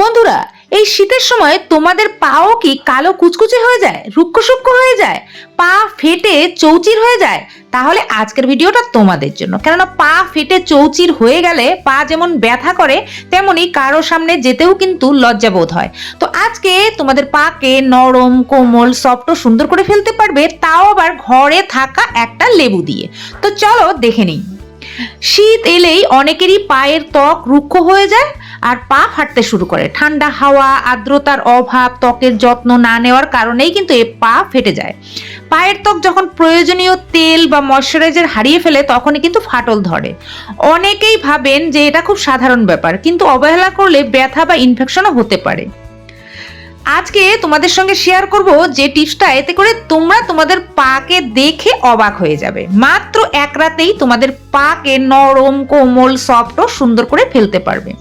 বন্ধুরা, এই শীতের সময় তোমাদের পাও কি কালো কুচকুচে হয়ে যায়, রুক্ষ সূক্ষ্ম হয়ে যায়? পা ফেটে চৌচির হয়ে যায়? তাহলে আজকের ভিডিওটা তোমাদের জন্য। কেননা পা ফেটে চৌচির হয়ে গেলে পা যেমন ব্যথা করে, তেমনি কারও সামনে যেতেও কিন্তু লজ্জা বোধ হয়। তো আজকে তোমাদের পাকে নরম, কোমল, সফট সুন্দর করে ফেলতে পারবে, তাও আবার ঘরে থাকা একটা লেবু দিয়ে। তো চলো দেখে নিই। শীত এলেই অনেকেরই পায়ের ত্বক রুক্ষ হয়ে যায় আর পা ফাটতে শুরু করে। ঠান্ডা হাওয়া, আর্দ্রতার অভাব, ত্বকের যত্ন না নেওয়ার কারণেই কিন্তু এ পা ফেটে যায়। পায়ের ত্বক যখন প্রয়োজনীয় তেল বা ময়শ্চারাইজার হারিয়ে ফেলে, তখনই কিন্তু ফাটল ধরে। অনেকেই ভাবেন যে এটা খুব সাধারণ ব্যাপার, কিন্তু অবহেলা করলে ব্যথা বা ইনফেকশনও হতে পারে। আজকে তোমাদের সঙ্গে শেয়ার করব যে টিপসটা এতে করে তোমরা তোমাদের পাকে দেখে অবাক হয়ে যাবে। মাত্র এক রাতেই তোমাদের পাকে নরম, কোমল সফট ও সুন্দর করে ফেলতে পারবে।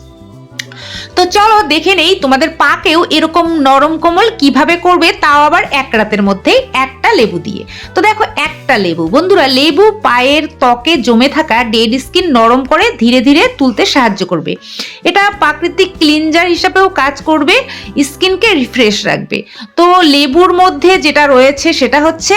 তো চলো দেখে নেই তোমাদের পাকেও এরকম নরম কোমল কীভাবে করবে, তাও আবার এক রাতের মধ্যেই একটা লেবু দিয়ে। তো দেখো একটা লেবু। বন্ধুরা, লেবু পায়ের ত্বকে জমে থাকা ডেড স্কিন নরম করে ধীরে ধীরে তুলতে সাহায্য করবে। এটা প্রাকৃতিক ক্লিনজার হিসাবেও কাজ করবে, স্কিনকে রিফ্রেশ রাখবে। তো লেবুর মধ্যে যেটা রয়েছে সেটা হচ্ছে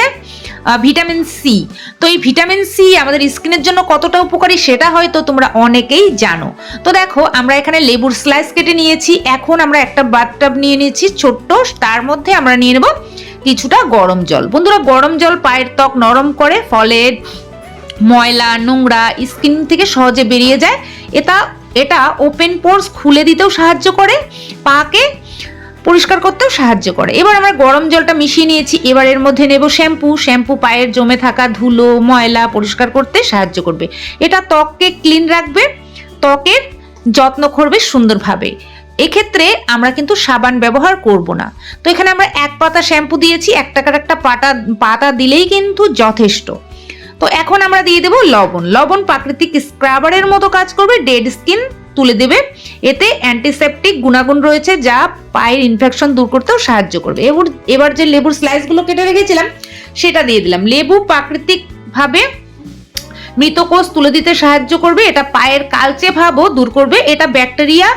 ভিটামিন সি তো এই ভিটামিন সি আমাদের স্কিনের জন্য কতটা উপকারী সেটা হয়তো তোমরা অনেকেই জানো। তো দেখো, আমরা এখানে লেবুর স্লাইস কেটে নিয়েছি। এখন আমরা একটা বাথটাব নিয়ে নিয়েছি, ছোট্ট। তার মধ্যে আমরা নিয়ে নেব কিছুটা গরম জল। বন্ধুরা, গরম জল পায়ের ত্বক নরম করে, ফলে ময়লা, নোংরা স্কিন থেকে সহজে বেরিয়ে যায়। এটা এটা ওপেন পোর্স খুলে দিতেও সাহায্য করে। পাকে পরিষ্কার করতেও সাহায্য করে। এবার আমরা গরম জলটা মিশিয়ে নিয়েছি। এবার এর মধ্যে নেব শ্যাম্পু। শ্যাম্পু পায়ের জমে থাকা ধুলো, ময়লা পরিষ্কার করতে সাহায্য করবে। এটা ত্বককে ক্লিন রাখবে। ত্বকের যত্ন করবে সুন্দরভাবে। এক্ষেত্রে আমরা কিন্তু সাবান ব্যবহার করব না। তো এখানে আমরা এক পাতা শ্যাম্পু দিয়েছি। এক টাকার একটা পাতা পাতা দিলেই কিন্তু যথেষ্ট। তো এখন আমরা দিয়ে দেবো লবণ। লবণ প্রাকৃতিক স্ক্রাবারের মতো কাজ করবে। ডেড স্কিন তুলে দেবে। এতে অ্যান্টিসেপটিক গুণাগুণ রয়েছে যা পায়ের ইনফেকশন দূর করতেও সাহায্য করবে। এবার এবার যে লেবুর স্লাইসগুলো কেটে রেখেছিলাম, সেটা দিয়ে দিলাম। লেবু প্রাকৃতিকভাবে মৃত কোষ তুলে দিতে সাহায্য করবে। এটা পায়ের কালচে ভাবও দূর করবে। এটা ব্যাকটেরিয়া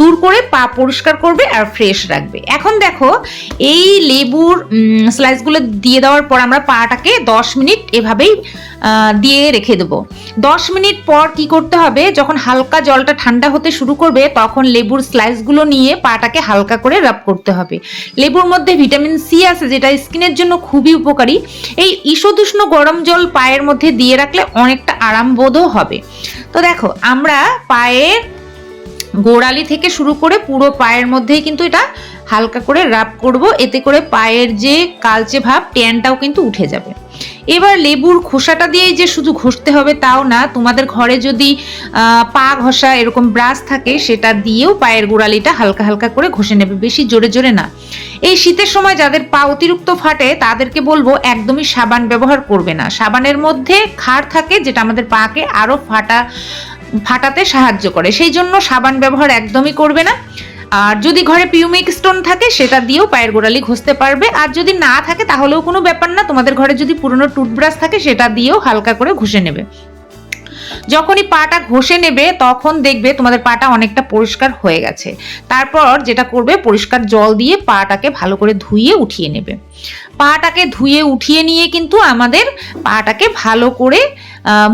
দূর করে পা পরিষ্কার করবে আর ফ্রেশ রাখবে। এখন দেখো, এই লেবুর স্লাইসগুলো দিয়ে দেওয়ার পর আমরা পাটাকে দশ মিনিট এভাবেই দিয়ে রেখে দেবো। দশ মিনিট পর কি করতে হবে? যখন হালকা জলটা ঠান্ডা হতে শুরু করবে, তখন লেবুর স্লাইসগুলো নিয়ে পাটাকে হালকা করে রাব করতে হবে। লেবুর মধ্যে ভিটামিন সি আছে, যেটা স্কিনের জন্য খুবই উপকারী। এই ঈষদুষ্ণ গরম জল পায়ের মধ্যে দিয়ে রাখলে অনেকটা আরামবোধও হবে। তো দেখো, আমরা পায়ের গোড়ালি থেকে শুরু করে পুরো পায়ের মধ্যেই কিন্তু এটা হালকা করে রাব করব। এতে করে পায়ের যে কালচে ভাব ট্যানটাও কিন্তু উঠে যাবে। এবার লেবুর খোসাটা দিয়েই যে শুধু ঘষতে হবে তাও না, তোমাদের ঘরে যদি পা ঘষা এরকম ব্রাশ থাকে, সেটা দিয়েও পায়ের গোড়ালিটা হালকা হালকা করে ঘষে নেবে, বেশি জোরে জোরে না। এই শীতের সময় যাদের পা অতিরিক্ত ফাটে, তাদেরকে বলব একদমই সাবান ব্যবহার করবে না। সাবানের মধ্যে ক্ষার থাকে যেটা আমাদের পাকে আরও ফাটা, ফাটাতে সাহায্য করে। সেই জন্য সাবান ব্যবহার একদমই করবে না। আর যদি ঘরে পিউমিক স্টোন থাকে, সেটা দিয়েও পায়ের গোড়ালি ঘষতে পারবে। আর যদি না থাকে, তাহলেও কোনো ব্যাপার না, তোমাদের ঘরে যদি পুরনো টুথব্রাশ থাকে, সেটা দিয়েও হালকা করে ঘষে নেবে। যখনই পাটা ঘষে নেবে, তখন দেখবে তোমাদের পাটা অনেকটা পরিষ্কার হয়ে গেছে। তারপর যেটা করবে, পরিষ্কার জল দিয়ে পাটাকে ভালো করে ধুইয়ে উঠিয়ে নেবে। পাটাকে ধুয়ে উঠিয়ে নিয়ে কিন্তু আমাদের পাটাকে ভালো করে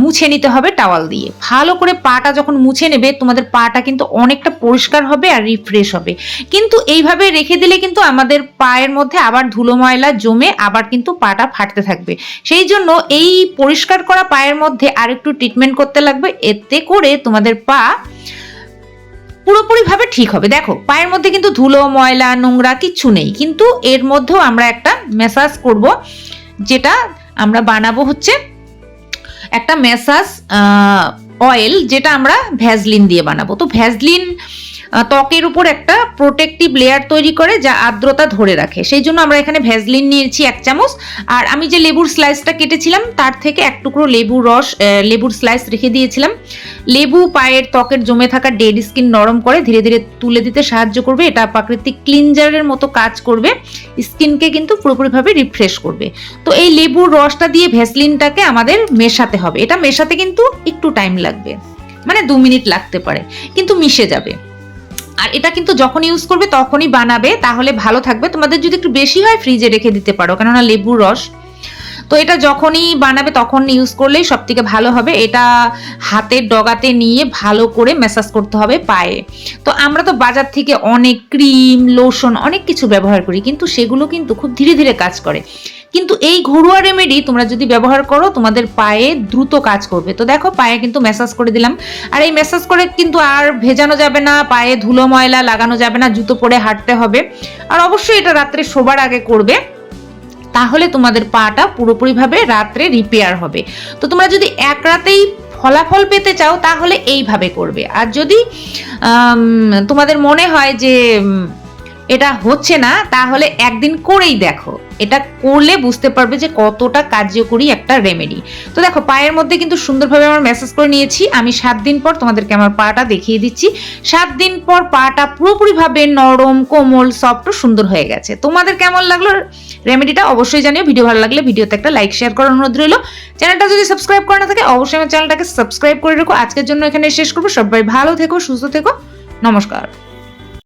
মুছে নিতে হবে টাওয়াল দিয়ে। ভালো করে পাটা যখন মুছে নেবে, তোমাদের পাটা কিন্তু অনেকটা পরিষ্কার হবে আর রিফ্রেশ হবে। কিন্তু এইভাবে রেখে দিলে কিন্তু আমাদের পায়ের মধ্যে আবার ধুলো ময়লা জমে আবার কিন্তু পাটা ফাটতে থাকবে। সেই জন্য এই পরিষ্কার করা পায়ের মধ্যে আরেকটু ট্রিটমেন্ট করতে লাগবে। এতে করে তোমাদের পা পুরোপুরিভাবে ঠিক হবে। দেখো, পায়ের মধ্যে কিন্তু ধুলো, ময়লা, নোংরা কিচ্ছু নেই। কিন্তু এর মধ্যেও আমরা একটা ম্যাসাজ করব, যেটা আমরা বানাবো হচ্ছে একটা ম্যাসাজ অয়েল যেটা আমরা ভ্যাজলিন দিয়ে বানাবো। তো ভ্যাজলিন ত্বকের উপর একটা প্রোটেক্টিভ লেয়ার তৈরি করে যা আর্দ্রতা ধরে রাখে। সেই জন্য আমরা এখানে ভ্যাজলিন নিয়েছি এক চামচ। আর আমি যে লেবুর স্লাইসটা কেটেছিলাম, তার থেকে এক টুকরো লেবুর রস লেবুর স্লাইস রেখে দিয়েছিলাম। লেবু পায়ের ত্বকের জমে থাকা ডেড স্কিন নরম করে ধীরে ধীরে তুলে দিতে সাহায্য করবে। এটা প্রাকৃতিক ক্লিনজারের মতো কাজ করবে। স্কিনকে কিন্তু পুরোপুরিভাবে রিফ্রেশ করবে। তো এই লেবুর রসটা দিয়ে ভ্যাসলিনটাকে আমাদের মেশাতে হবে। এটা মেশাতে কিন্তু একটু টাইম লাগবে। মানে দু মিনিট লাগতে পারে। কিন্তু মিশে যাবে। আর এটা কিন্তু যখন ইউজ করবে তখনই বানাবে, তাহলে ভালো থাকবে। তোমাদের যদি একটু বেশি হয় ফ্রিজে রেখে দিতে পারো, কেননা লেবুর রস। তো এটা যখনই বানাবে তখন ইউজ করলেই সব থেকে ভালো হবে। এটা হাতের ডগাতে নিয়ে ভালো করে ম্যাসাজ করতে হবে পায়ে। তো আমরা তো বাজার থেকে অনেক ক্রিম লোশন অনেক কিছু ব্যবহার করি, কিন্তু সেগুলো কিন্তু খুব ধীরে ধীরে কাজ করে। কিন্তু এই ঘরোয়া রেমেডি তোমরা যদি ব্যবহার করো, তোমাদের পায়ে দ্রুত কাজ করবে। তো দেখো, পায়ে কিন্তু ম্যাসাজ করে দিলাম। আর এই ম্যাসাজ করে কিন্তু আর ভেজানো যাবে না, পায়ে ধুলো, ময়লা লাগানো যাবে না, জুতো পরে হাঁটতে হবে। আর অবশ্যই এটা রাত্রে শোবার আগে করবে। তাহলে তোমাদের পাটা পুরোপুরিভাবে রাত্রে রিপেয়ার হবে। তো তোমরা যদি এক রাতেই ফলাফল পেতে চাও, তাহলে এইভাবে করবে। আর যদি তোমাদের মনে হয় যে এটা হচ্ছে না, তাহলে একদিন করেই দেখো। এটা করলে বুঝতে পারবে যে কতটা কার্যকরী একটা রেমেডি তো দেখো, পায়ের মধ্যে কিন্তু সুন্দরভাবে আমার মেসেজ করে নিয়েছি। আমি সাত দিন পর তোমাদেরকে আমার পাটা দেখিয়ে দিচ্ছি। সাত দিন পর পাটা পুরোপুরিভাবে নরম, কোমল সফট সুন্দর হয়ে গেছে। তোমাদের কেমন লাগল রেমেডিটা অবশ্যই জানিও। ভিডিও ভালো লাগলে ভিডিওতে একটা লাইক শেয়ার করার অনুরোধ রইল। চ্যানেলটা যদি সাবস্ক্রাইব করা না থাকে, অবশ্যই আমার চ্যানেলটাকে সাবস্ক্রাইব করে রেখো। আজকের জন্য এখানে শেষ করব। সবাই ভালো থেকো, সুস্থ থেকো। নমস্কার।